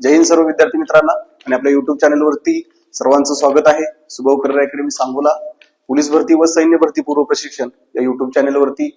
जय हिंद सर्व विद्यार्थी मित्रांना. आणि आपल्या युट्यूब चॅनलवरती सर्वांचं स्वागत आहे. सुभाव करिअर अकॅडमी सांगोला. पोलीस भरती व सैन्य भरती पूर्व प्रशिक्षण या युट्यूब चॅनलवरती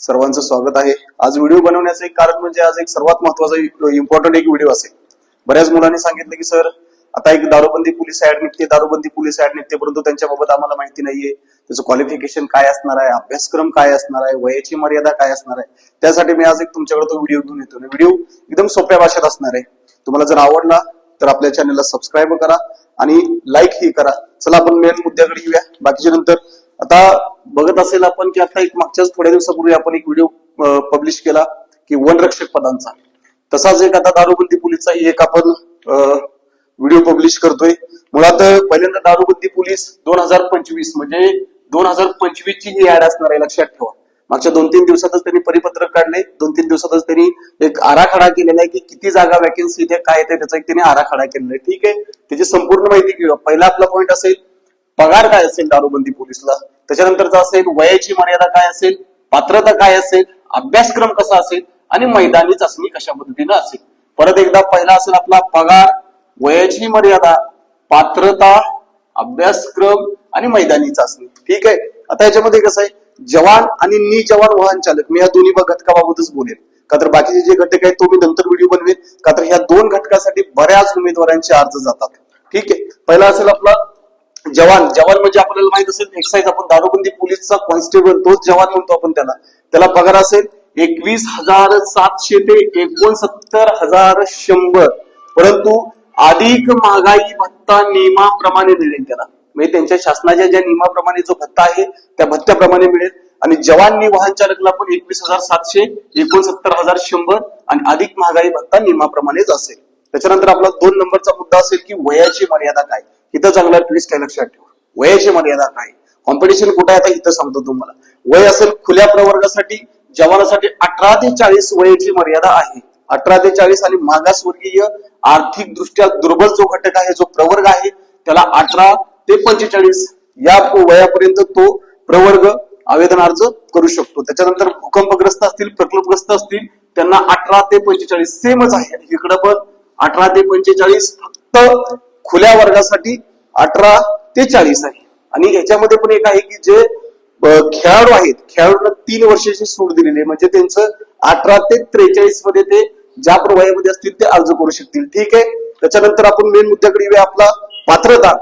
सर्वांचं स्वागत आहे. आज व्हिडिओ बनवण्याचं एक कारण म्हणजे आज एक सर्वात महत्त्वाचा इम्पॉर्टंट एक व्हिडिओ असेल. बऱ्याच मुलांनी सांगितलं की सर आता एक दारूबंदी पोलीस ऍड निघते दारूबंदी पोलीस ऍड निघते परंतु त्यांच्याबाबत आम्हाला माहिती नाहीये. त्याचं क्वालिफिकेशन काय असणार आहे? अभ्यासक्रम काय असणार आहे? वयाची मर्यादा काय असणार आहे? त्यासाठी मी आज एक तुमच्याकडे तो व्हिडिओ घेऊन येतो. व्हिडिओ एकदम सोप्या भाषेत असणार आहे. तुम्हाला जर आवडला तर आपल्या चॅनलला सबस्क्राईब करा आणि लाईक ही करा. चला आपण मेन मुद्द्याकडे येऊया. बाकीच्या नंतर आता बघत असेल आपण की आता एक मागच्याच थोड्या दिवसापूर्वी आपण एक व्हिडिओ पब्लिश केला की वनरक्षक पदांचा. तसाच एक आता दारूबंदी पोलीसचा एक आपण व्हिडिओ पब्लिश करतोय. मुळात पहिल्यांदा दारूबंदी पोलीस दोन हजार पंचवीस म्हणजे दोन हजार पंचवीस ची ही ऍड असणार आहे लक्षात ठेवा. मागच्या दोन तीन दिवसातच त्यांनी परिपत्रक काढले. दोन तीन दिवसातच त्यांनी एक आराखडा केलेला आहे की किती जागा वॅकन्सी इथे काय येते त्याचा एक त्यांनी आराखडा केलेला आहे. ठीक आहे? त्याची संपूर्ण माहिती घेऊया. पहिला आपला पॉईंट असेल पगार काय असेल दारूबंदी पोलीसला? त्याच्यानंतरचा असेल वयाची मर्यादा काय असेल? पात्रता काय असेल? अभ्यासक्रम कसा असेल? आणि मैदानी चाचणी कशा पद्धतीनं असेल? परत एकदा पहिला असेल आपला पगार वयाची मर्यादा पात्रता अभ्यासक्रम आणि मैदानी चाचणी. ठीक आहे? आता याच्यामध्ये कसं आहे? जवान आणि नि जवान वाहन चालक. मी या दोन्ही घटकाबाबतच बोलेन. का तर बाकीचे जे घटक आहेत तो मी नंतर व्हिडिओ बनवेल का तर ह्या दोन घटकासाठी बऱ्याच उमेदवारांचे अर्ज जातात. ठीक आहे? पहिला असेल आपला जवान. जवान म्हणजे आपल्याला माहीत असेल एक्साईज आपण दारूबंदी पोलीसचा कॉन्स्टेबल तोच जवान म्हणतो आपण त्याला. त्याला पगार असेल एकवीस हजार सातशे ते एकोणसत्तर हजार शंभर. परंतु अधिक महागाई भत्ता नियमाप्रमाणे मिळेल त्याला. म्हणजे त्यांच्या शासनाच्या ज्या नियमाप्रमाणे जो भत्ता आहे त्या भत्त्याप्रमाणे मिळेल. आणि जवानी वाहन चालकला पण एकवीस हजार सातशे एकोणसत्तर हजार शंभर आणि अधिक महागाई भत्ता नियमाप्रमाणेच असेल. त्याच्यानंतर आपला दोन नंबरचा मुद्दा असेल की वयाची मर्यादा काय? इथं चांगला ट्विस्ट आहे लक्षात ठेवा. वयाची मर्यादा काय? कॉम्पिटिशन कुठे आहे? इथं सांगतो तुम्हाला. वय असेल खुल्या प्रवर्गासाठी जवानासाठी अठरा ते चाळीस वयाची मर्यादा आहे. अठरा ते चाळीस आणि मागासवर्गीय आर्थिक दृष्ट्या दुर्बल जो घटक आहे जो प्रवर्ग आहे त्याला अठरा ते पंचेचाळीस या वयापर्यंत तो प्रवर्ग आवेदन अर्ज करू शकतो. त्याच्यानंतर भूकंपग्रस्त असतील प्रकल्पग्रस्त असतील त्यांना अठरा ते पंचेचाळीस सेमच आहे. इकडं पण अठरा ते पंचेचाळीस फक्त खुल्या वर्गासाठी अठरा ते चाळीस आहे. आणि याच्यामध्ये पण एक आहे की जे खेळाडू आहेत खेळाडूंना तीन वर्षाची सूट दिलेली आहे. म्हणजे त्यांचं अठरा ते त्रेचाळीसमध्ये ते ज्या प्रवाहामध्ये असतील ते अर्ज करू शकतील. ठीक आहे? त्याच्यानंतर आपण मेन मुद्द्याकडे येऊया आपला पात्रता.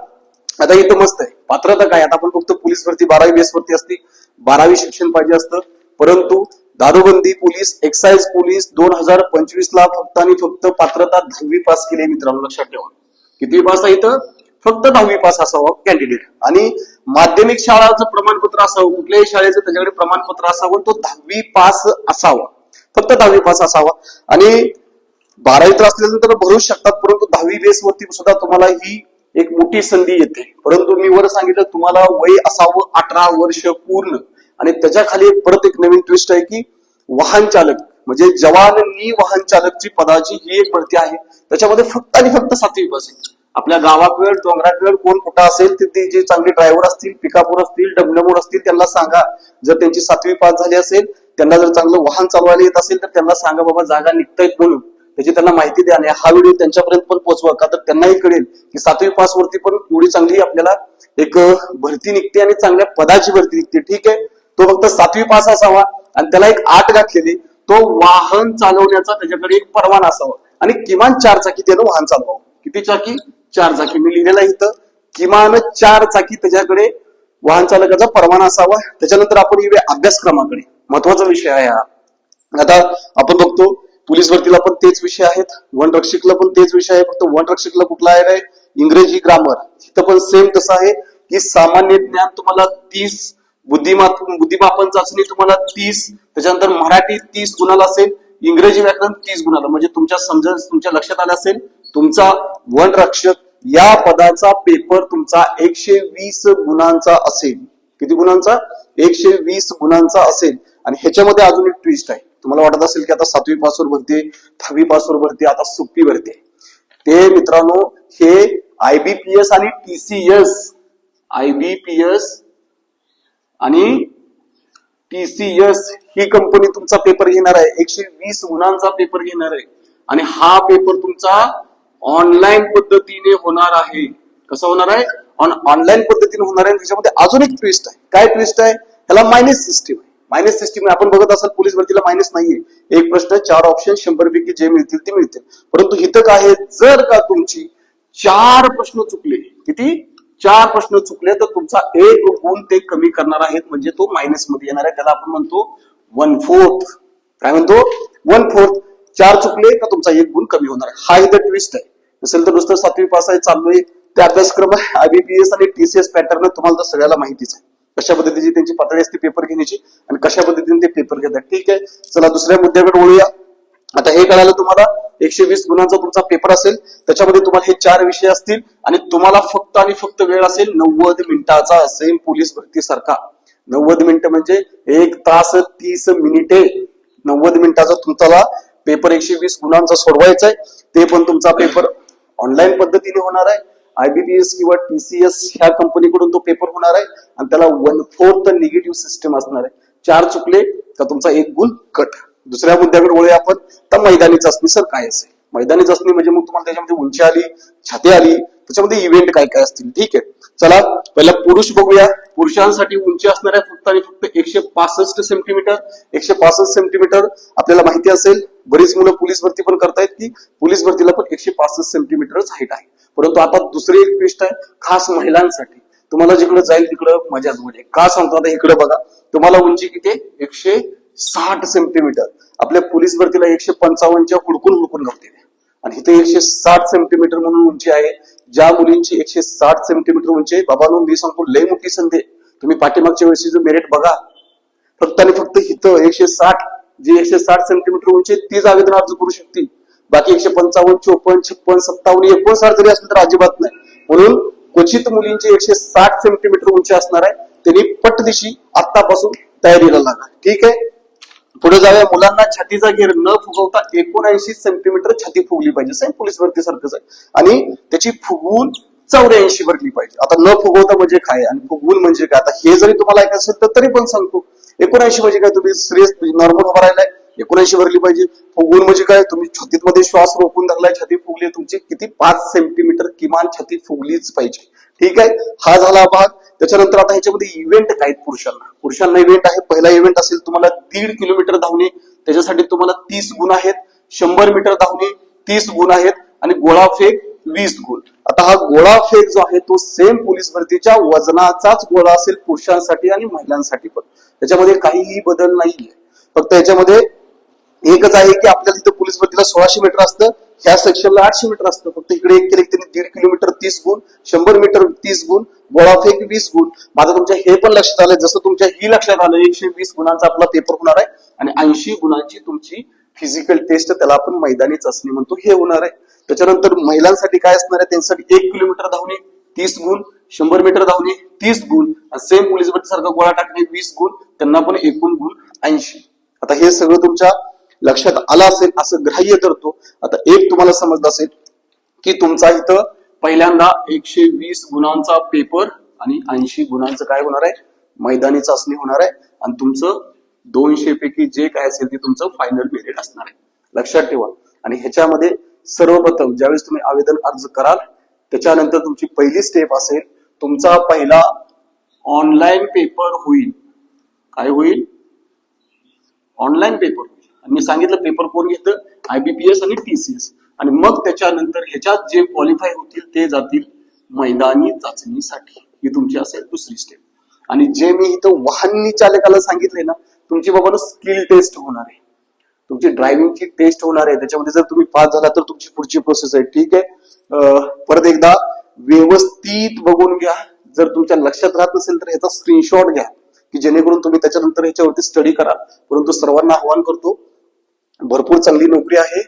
आता इथं मस्त आहे. पात्रता काय? आता आपण फक्त पोलीस भरती बारावी बेस वरती असते. बारावी शिक्षण पाहिजे असतं. परंतु दारूबंदी पोलीस एक्साईज पोलीस दोन हजार पंचवीस ला फक्त आणि फक्त पात्रता दहावी पास केली मित्रांनो लक्षात ठेवा. किती पास आहे इथं? फक्त दहावी पास असावं कॅन्डिडेट आणि माध्यमिक शाळाचं प्रमाणपत्र असावं कुठल्याही शाळेचं त्याच्याकडे प्रमाणपत्र असावं तो दहावी पास असावा. फक्त दहावी पास असावा. आणि बारावी तर असल्यानंतर भरू शकतात परंतु दहावी बेस वरती सुद्धा तुम्हाला ही एक मोठी संधी येते. परंतु मी वर सांगितलं तुम्हाला वय असावं अठरा वर्ष पूर्ण. आणि त्याच्याखाली एक परत एक नवीन ट्विस्ट आहे की वाहन चालक म्हणजे जवान नी वाहन चालकची पदाची ही एक भरती आहे. त्याच्यामध्ये फक्त आणि फक्त सातवी पास आहे. आपल्या गावाकडे डोंगराकडे कोण कुठं असेल तिथे ते जे चांगले ड्रायव्हर असतील पिकापूर असतील डबलमोड असतील त्यांना सांगा. जर त्यांची सातवी पास झाली असेल त्यांना जर चांगलं वाहन चालवायला येत असेल तर त्यांना सांगा बाबा जागा निघतायत म्हणून. त्याची त्यांना माहिती द्या आणि हा व्हिडिओ त्यांच्यापर्यंत पण पोहोचवा. का तर त्यांनाही कळेल की सातवी पास वरती पण एवढी चांगली आपल्याला एक भरती निघते आणि चांगल्या पदाची भरती निघते. ठीक आहे? तो फक्त सातवी पास असावा आणि त्याला एक आठ घातलेली तो वाहन चालवण्याचा त्याच्याकडे एक परवाना असावा. आणि किमान चार चाकी त्यानं वाहन चालवावं. किती चाकी? चार चाकी. मी लिहिलेला आहे इथं किमान चार चाकी त्याच्याकडे वाहन चालकाचा परवाना असावा. त्याच्यानंतर आपण येऊया अभ्यासक्रमाकडे. महत्त्वाचा विषय आहे हा. आता आपण बघतो पोलीस भरतीला पण तेच विषय आहेत. वनरक्षकला पण तेच विषय आहे. फक्त वनरक्षकला कुठला आहे इंग्रजी ग्रामर. इथं पण सेम तसं आहे की सामान्य ज्ञान तुम्हाला तीस बुद्धिमा बुद्धिमापन चाचणी तुम्हाला तीस त्याच्यानंतर मराठी तीस गुणाला असेल इंग्रजी व्याकरण तीस गुणाला. म्हणजे तुमच्या समज तुमच्या लक्षात आलं असेल तुमचा वनरक्षक या पदाचा पेपर तुमचा एकशे वीस गुणांचा असेल. किती गुणांचा? एकशे वीस गुणांचा असेल. आणि ह्याच्यामध्ये अजून एक ट्विस्ट आहे. तुम्हाला वाटत असेल की आता सातवी पासवर भरती दहावी पासवर भरती आता सुप्पी भरती ते मित्रांनो हे आयबीपीएस आणि टीसीएस आयबीपीएस आणि टीसीएस ही कंपनी तुमचा पेपर घेणार आहे. एकशे वीस गुणांचा पेपर घेणार आहे. आणि हा पेपर तुमचा ऑनलाईन पद्धतीने होणार आहे. कसं होणार आहे? ऑनलाईन पद्धतीने होणार आहे त्याच्यामध्ये अजून एक ट्विस्ट आहे. काय ट्विस्ट आहे? त्याला मायनस सिस्टीम आहे. मायनस सिस्टीम आपण बघत असाल पोलीस भरतीला मायनस नाहीये. एक प्रश्न चार ऑप्शन शंभर पैकी जे मिळतील ते मिळतील. परंतु इथं काय आहे जर का तुमची चार प्रश्न चुकले किती? चार प्रश्न चुकले तर तुमचा एक गुण ते कमी करणार आहेत म्हणजे तो मायनसमध्ये येणार आहे. त्याला आपण म्हणतो वन फोर्थ काय म्हणतो? वन फोर्थ चार चुकले का तुमचा एक गुण कमी होणार आहे? हा इथं ट्विस्ट आहे. नसेल तर नुसतं सातवी पास आहे चालू आहे ते अभ्यासक्रम आयबीपीएस आणि टीसीएस पॅटर्न तुम्हाला तर सगळ्याला माहितीच आहे. कशा पद्धतीची त्यांची पातळी असते पेपर घेण्याची आणि कशा पद्धतीने ते पेपर घेतात. ठीक आहे? चला दुसऱ्या मुद्द्याकडे वळूया. आता हे कळालं तुम्हाला एकशे वीस गुणांचा तुमचा पेपर असेल त्याच्यामध्ये तुम्हाला हे चार विषय असतील आणि तुम्हाला फक्त आणि फक्त वेळ असेल नव्वद मिनिटाचा असेल पोलीस भरती सारखा. नव्वद मिनिटं म्हणजे एक तास तीस मिनिटे. नव्वद मिनिटाचा तुमचा पेपर एकशे वीस गुणांचा सोडवायचा आहे ते पण तुमचा पेपर ऑनलाईन पद्धतीने होणार आहे. आयबीपीएस किंवा टीसीएस ह्या कंपनीकडून तो पेपर होणार आहे आणि त्याला वन फोर्थ निगेटिव्ह सिस्टम असणार आहे. चार चुकले तर तुमचा एक गुण कट. दुसऱ्या मुद्द्याकडे वळूया आपण. तर मैदानी चाचणी सर काय असेल? मैदानी चाचणी म्हणजे मग तुम्हाला त्याच्यामध्ये उंची आली छाती आली त्याच्यामध्ये इव्हेंट काय काय असतील? ठीक आहे. चला पहिला पुरुष बघूया. पुरुषांसाठी उंची असणार आहे फक्त आणि फक्त एकशे पासष्ट सेंटीमीटर एकशे पासष्ट सेंटीमीटर आपल्याला माहिती असेल बरीच मुलं पोलीस भरती पण करतायत की पोलीस भरतीला पण एकशे पासष्ट सेंटीमीटरच हाईट आहे. परंतु आता दुसरी एक पेस्ट आहे खास महिलांसाठी. तुम्हाला जिकडे जाईल तिकडं मजाच म्हणजे का सांगतो आता इकडे बघा. तुम्हाला उंची किती एकशे साठ सेंटीमीटर आपल्या पोलीस भरतीला एकशे पंचावन्नच्या हुडकून हुडकून लागते आणि इथे एकशे साठ सेंटीमीटर म्हणून उंची आहे. ज्या मुलींची एकशे साठ सेंटीमीटर उंची आहे बाबा मी सांगतो लय मोठी संधी तुम्ही पाठीमागच्या वर्षीचं मेरिट बघा. फक्त आणि फक्त इथं एकशे साठ जी एकशे साठ सेंटीमीटर उंची आहे, तीच आवेदन अर्ज करू शकतील बाकी एकशे पंचावन्न चोपन्न छप्पन सत्तावन्न एकोणसाठ जरी असलं तर अजिबात नाही. म्हणून क्वचित मुलींची एकशे साठ सेंटीमीटर उंची असणार आहे. त्यांनी पटदिशी आतापासून तयारीला लागा. ठीक आहे? पुढे जाऊया. मुलांना छातीचा घेर न फुगवता एकोणऐंशी सेंटीमीटर छाती फुगली पाहिजे. सेम पोलीस भरती सारखंच आहे. आणि त्याची फुगवून चौऱ्याऐंशी भरली पाहिजे. आता न फुगवता म्हणजे काय? आणि फुगवून म्हणजे काय? आता हे जरी तुम्हाला ऐकायचं असेल तर तरी पण सांगतो. एकोणऐंशी म्हणजे काय? तुम्ही सिरियस नॉर्मल उभा राहिलाय. एकोणऐंशी भरली पाहिजे. फुगवून म्हणजे काय? तुम्ही छातीत मध्ये श्वास रोखून धरलाय छाती फुगली तुमची किती पाच सेंटीमीटर किमान छाती फुगलीच पाहिजे. ठीक आहे? हा झाला भाग. त्याच्यानंतर आता ह्याच्यामध्ये इव्हेंट काय आहेत पुरुषांना. पुरुषांना इव्हेंट आहे. पहिला इव्हेंट असेल तुम्हाला दीड किलोमीटर धावणे. त्याच्यासाठी तुम्हाला तीस गुण आहेत. शंभर मीटर धावणे तीस गुण आहेत. आणि गोळा फेक वीस गुण. आता हा गोळा फेक जो आहे तो सेम पोलीस भरतीच्या वजनाचाच गोळा असेल पुरुषांसाठी आणि महिलांसाठी पण. त्याच्यामध्ये काहीही बदल नाहीये. फक्त याच्यामध्ये एकच आहे की आपल्याला तिथं पोलीस भरतीला सोळाशे मीटर असतं. ह्या सेक्शनला आठशे मीटर असतं. फक्त इकडे एक केले त्यांनी दीड किलोमीटर तीस गुण शंभर मीटर तीस गुण गोळाफेक वीस गुण. माझं तुमच्या हे पण लक्षात आलं जसं तुमच्या ही लक्षात आलं एकशे वीस गुणांचा आपला पेपर होणार आहे आणि ऐंशी गुणांची तुमची फिजिकल टेस्ट त्याला आपण मैदानी चाचणी म्हणतो हे होणार आहे. त्याच्यानंतर महिलांसाठी काय असणार आहे? त्यांच्यासाठी एक किलोमीटर धावणे तीस गुण शंभर मीटर धावणे तीस गुण. सेम पोलीस भरती सारखं गोळा टाकणे वीस गुण त्यांना पण एकूण गुण ऐंशी. आता हे सगळं तुमच्या लक्षात आलं असेल असं ग्राह्य धरतो. आता एक तुम्हाला समजलं असेल की तुमचा इथं पहिल्यांदा एकशे वीस गुणांचा पेपर आणि ऐंशी गुणांचं काय होणार आहे? मैदानी चाचणी होणार आहे. आणि तुमचं दोनशे पैकी जे काय असेल ते तुमचं फायनल पिरियड असणार आहे. लक्षात ठेवा. आणि ह्याच्यामध्ये सर्वप्रथम ज्यावेळेस तुम्ही आवेदन अर्ज कराल त्याच्यानंतर तुमची पहिली स्टेप असेल तुमचा पहिला ऑनलाईन पेपर होईल. काय होईल? ऑनलाईन पेपर मी सांगितलं पेपर कोण घेतं आयबीपीएस आणि टीसीएस आणि मग त्याच्यानंतर ह्याच्यात जे क्वालिफाय होतील ते जातील मैदानी चाचणीसाठी. ही तुमची असेल दुसरी स्टेप आणि जे मी इथं वाहननी चालकाला सांगितले ना तुमची बाबा स्किल टेस्ट होणार आहे. तुमची ड्रायव्हिंगची टेस्ट होणार आहे. त्याच्यामध्ये जर तुम्ही पास झाला तर तुमची पुढची प्रोसेस आहे. ठीक आहे? परत एकदा व्यवस्थित बघून घ्या. जर तुमच्या लक्षात राहत नसेल तर याचा स्क्रीनशॉट घ्या. की जेणेकरून तुम्ही त्याच्यानंतर ह्याच्यावरती स्टडी करा. परंतु सर्वांना आव्हान करतो भरपूर चांगली नोकरी आहे.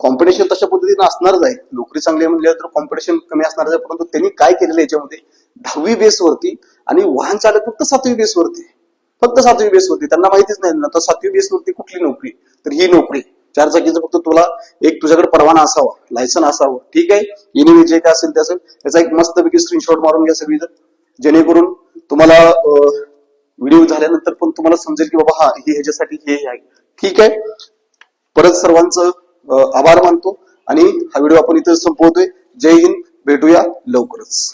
कॉम्पिटिशन तशा पद्धतीने असणारच आहे. नोकरी चांगली म्हणल्या तर कॉम्पिटिशन कमी असणारच आहे. परंतु त्यांनी काय केलेलं याच्यामध्ये? दहावी बेसवरती आणि वाहन चालक फक्त सातवी बेसवरती फक्त सातवी बेसवरती त्यांना माहितीच नाही. ना तर सातवी बेसवरती कुठली नोकरी? तर ही नोकरी. चार चाकीचं फक्त तुला एक तुझ्याकडे परवाना असावा. लायसन असावं. ठीक आहे? एनिवे जे काय असेल ते असेल. त्याचा एक मस्तपैकी स्क्रीनशॉट मारून घ्या सगळी जेणेकरून तुम्हाला व्हिडिओ झाल्यानंतर पण तुम्हाला समजेल की बाबा हा हे ह्याच्यासाठी हे आहे. ठीक आहे? परत सर्वांचं आभार मानतो आणि हा व्हिडिओ आपण इथं संपवतोय. जय हिंद. भेटूया लवकरच.